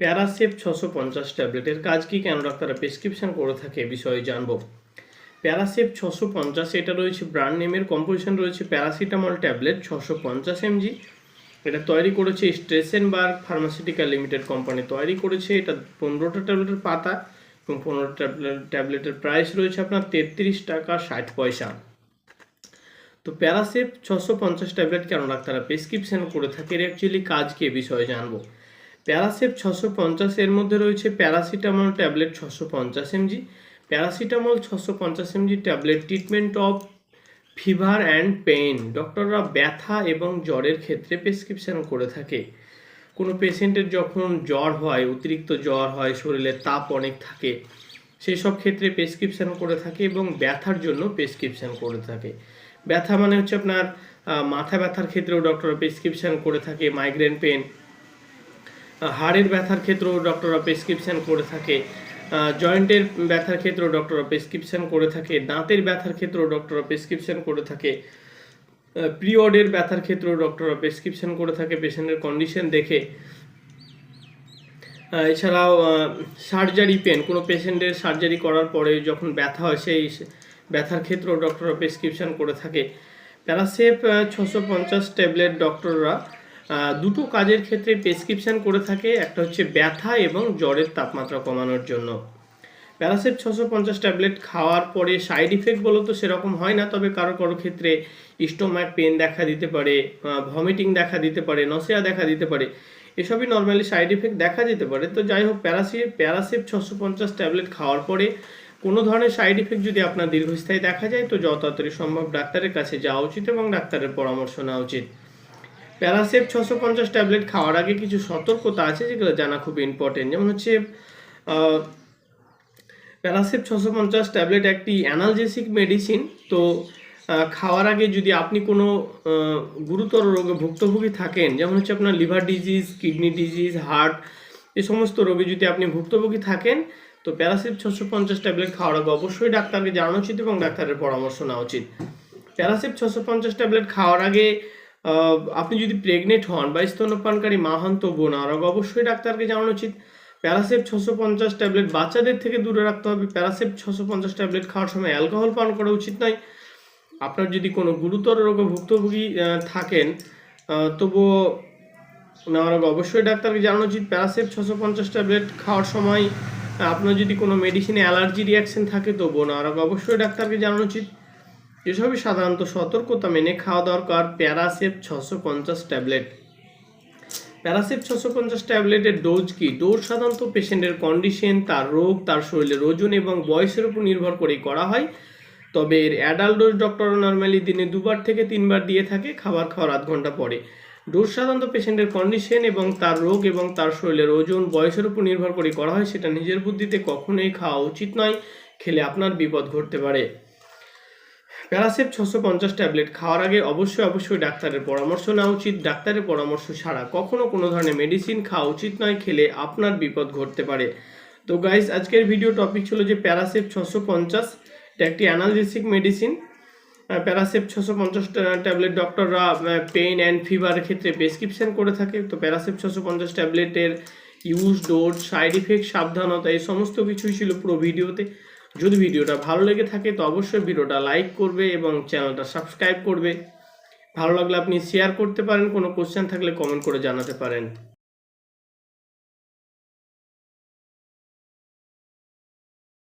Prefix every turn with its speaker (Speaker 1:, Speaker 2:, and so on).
Speaker 1: প্যারাসেপ ছশো পঞ্চাশ ট্যাবলেটের কাজ কি কেন ডাক্তাররা প্রেসক্রিপশন করে থাকে এ বিষয়ে জানব। প্যারাসেপ ছশো পঞ্চাশ, এটা রয়েছে ব্র্যান্ড নেমের কম্পোজিশন, রয়েছে প্যারাসিটামল ট্যাবলেট ছশো পঞ্চাশ এমজি। এটা তৈরি করেছে স্ট্রেসেনবার্গ ফার্মাসিউটিক্যাল লিমিটেড কোম্পানি, তৈরি করেছে এটা পনেরোটা ট্যাবলেটের পাতা এবং পনেরো ট্যাবলেট ট্যাবলেটের প্রাইস রয়েছে আপনার তেত্রিশ টাকা ষাট পয়সা। তো প্যারাসেপ ছশো পঞ্চাশ ট্যাবলেট কেন ডাক্তাররা প্রেসক্রিপশন করে থাকে, এর অ্যাকচুয়ালি কাজ কি এ বিষয়ে জানব। প্যারাসেপ ছশো পঞ্চাশ এর মধ্যে রয়েছে প্যারাসিটামল ট্যাবলেট ছশো পঞ্চাশ এমজি। প্যারাসিটামল ছশো পঞ্চাশ MG tablet treatment of fever and pain. ডক্টররা ব্যথা এবং জ্বরের ক্ষেত্রে প্রেসক্রিপশান করে থাকে। কোনো পেশেন্টের যখন জ্বর হয়, অতিরিক্ত জ্বর হয়, শরীরে তাপ অনেক থাকে সেই সব ক্ষেত্রে প্রেসক্রিপশান করে থাকে এবং ব্যথার জন্য প্রেসক্রিপশান করে থাকে। ব্যথা মানে হচ্ছে আপনার মাথা ব্যথার ক্ষেত্রেও ডক্টর প্রেসক্রিপশন করে থাকে, মাইগ্রেন পেন হাড়ের ব্যথার ক্ষেত্রেও ডক্টররা প্রেসক্রিপশন করে থাকে। জয়েন্টের ব্যথার ক্ষেত্রেও ডক্টররা প্রেসক্রিপশন করে থাকে। দাঁতের ব্যথার ক্ষেত্রেও ডক্টররা প্রেসক্রিপশন করে থাকে। পিরিয়ডের ব্যথার ক্ষেত্রেও ডক্টররা প্রেসক্রিপশন করে থাকে পেশেন্টের কন্ডিশন দেখে। এছাড়াও সার্জারি পেন কোনো পেশেন্টের সার্জারি করার পরে যখন ব্যথা হয়, সেই ব্যথার ক্ষেত্রেও ডক্টররা প্রেসক্রিপশন করে থাকে। প্যারাসেপ ছশো পঞ্চাশ ট্যাবলেট ডক্টররা দুটো কাজের ক্ষেত্রে প্রেসক্রিপশন করে থাকে। একটা হচ্ছে ব্যথা এবং জ্বরের তাপমাত্রা কমানোর জন্য। প্যারাসেপ ছশো পঞ্চাশ ট্যাবলেট খাওয়ার পরে সাইড ইফেক্ট বলো তো সেরকম হয় না, তবে কারও কারও ক্ষেত্রে স্টোমাক পেন দেখা দিতে পারে ভমিটিং দেখা দিতে পারে নসিয়া দেখা দিতে পারে, এসবই নর্মালি সাইড ইফেক্ট দেখা যেতে পারে। তো যাই হোক প্যারাসি প্যারাসেপ ছশো পঞ্চাশ ট্যাবলেট খাওয়ার পরে কোনো ধরনের সাইড ইফেক্ট যদি আপনার দীর্ঘস্থায়ী দেখা যায়, তো যত সম্ভব ডাক্তারের কাছে যাওয়া উচিত এবং ডাক্তারের পরামর্শ নেওয়া উচিত। প্যারাসেপ ছশো পঞ্চাশ ট্যাবলেট খাওয়ার আগে কিছু সতর্কতা আছে যেগুলো জানা খুব ইম্পর্টেন্ট যেমন হচ্ছে প্যারাসেপ ছশো পঞ্চাশ ট্যাবলেট একটি অ্যানালজেসিক মেডিসিন তো খাওয়ার আগে যদি আপনি কোনো গুরুতর রোগে ভুক্তভোগী থাকেন, যেমন হচ্ছে আপনার liver disease kidney disease heart এ সমস্ত রোগে যদি আপনি ভুক্তভোগী থাকেন, তো প্যারাসিপ ছশো পঞ্চাশ ট্যাবলেট খাওয়ার আগে অবশ্যই ডাক্তারকে জানানো উচিত এবং ডাক্তারের পরামর্শ নেওয়া উচিত। প্যারাসিপ ছশো পঞ্চাশ ট্যাবলেট খাওয়ার আগে আপনি যদি প্রেগনেন্ট হন বা স্তন্যপানকারী মা হন, তবুও না। আর অবশ্যই ডাক্তারকে জানানো উচিত প্যারাসেপ ছশো পঞ্চাশ ট্যাবলেট বাচ্চাদের থেকে দূরে রাখতে হবে। প্যারাসেপ ছশো পঞ্চাশ ট্যাবলেট খাওয়ার সময় অ্যালকোহল পান করা উচিত নয়। আপনার যদি কোনো গুরুতর রোগে ভুক্তভোগী থাকেন তবুও নেওয়ার আগে অবশ্যই ডাক্তারকে জানানো উচিত প্যারাসেপ ছশো পঞ্চাশ ট্যাবলেট খাওয়ার সময় আপনার যদি কোনো মেডিসিনে অ্যালার্জি রিয়াকশন থাকে, তবুও নেওয়ার আগে অবশ্যই ডাক্তারকে জানানো উচিত। এসবই সাধারণত সতর্কতা মেনে খাওয়া দরকার। প্যারাসেপ ছশো পঞ্চাশ ট্যাবলেট। প্যারাসেপ ছশো পঞ্চাশ ট্যাবলেটের ডোজ কি? ডোজ সাধারণত পেশেন্টের কন্ডিশন, তার রোগ, তার শরীরের ওজন এবং বয়সের উপর নির্ভর করেই করা হয়। তবে এর অ্যাডাল্ট ডোজ ডক্টর নর্মালি দিনে দুবার থেকে তিনবার দিয়ে থাকে, খাবার খাওয়ার আধ ঘণ্টা পরে। ডোজ সাধারণত পেশেন্টের কন্ডিশন এবং তার রোগ এবং তার শরীরের ওজন, বয়সের উপর নির্ভর করে করা হয়, সেটা নিজের বুদ্ধিতে কখনোই খাওয়া উচিত নয়। খেলে আপনার বিপদ ঘটতে পারে। প্যারাসেপ ছশো পঞ্চাশ ট্যাবলেট খাওয়ার আগে অবশ্যই অবশ্যই ডাক্তারের পরামর্শ নেওয়া উচিত। ডাক্তারের পরামর্শ ছাড়া কখনো কোনো ধরনের মেডিসিন খাওয়া উচিত নয়, খেলে আপনার বিপদ ঘটতে পারে। তো গাইস আজকের ভিডিও টপিক ছিল যে প্যারাসেপ ছশো পঞ্চাশ এটা একটি অ্যানালজেসিক মেডিসিন প্যারাসেপ ছশো পঞ্চাশ ট্যাবলেট ডক্টররা পেইন অ্যান্ড ফিভারের ক্ষেত্রে প্রেসক্রিপশন করে থাকে। তো প্যারাসেপ ছশো পঞ্চাশ ট্যাবলেটের ইউজ ডোজ সাইড ইফেক্ট সাবধানতা, এই সমস্ত কিছুই ছিল পুরো ভিডিওতে যদি ভিডিওটা ভালো লেগে থাকে, তো অবশ্যই ভিডিওটা লাইক করবে এবং চ্যানেলটা সাবস্ক্রাইব করবে। ভালো লাগলে আপনি শেয়ার করতে পারেন, কোনো কোশ্চেন থাকলে কমেন্ট করে জানাতে পারেন।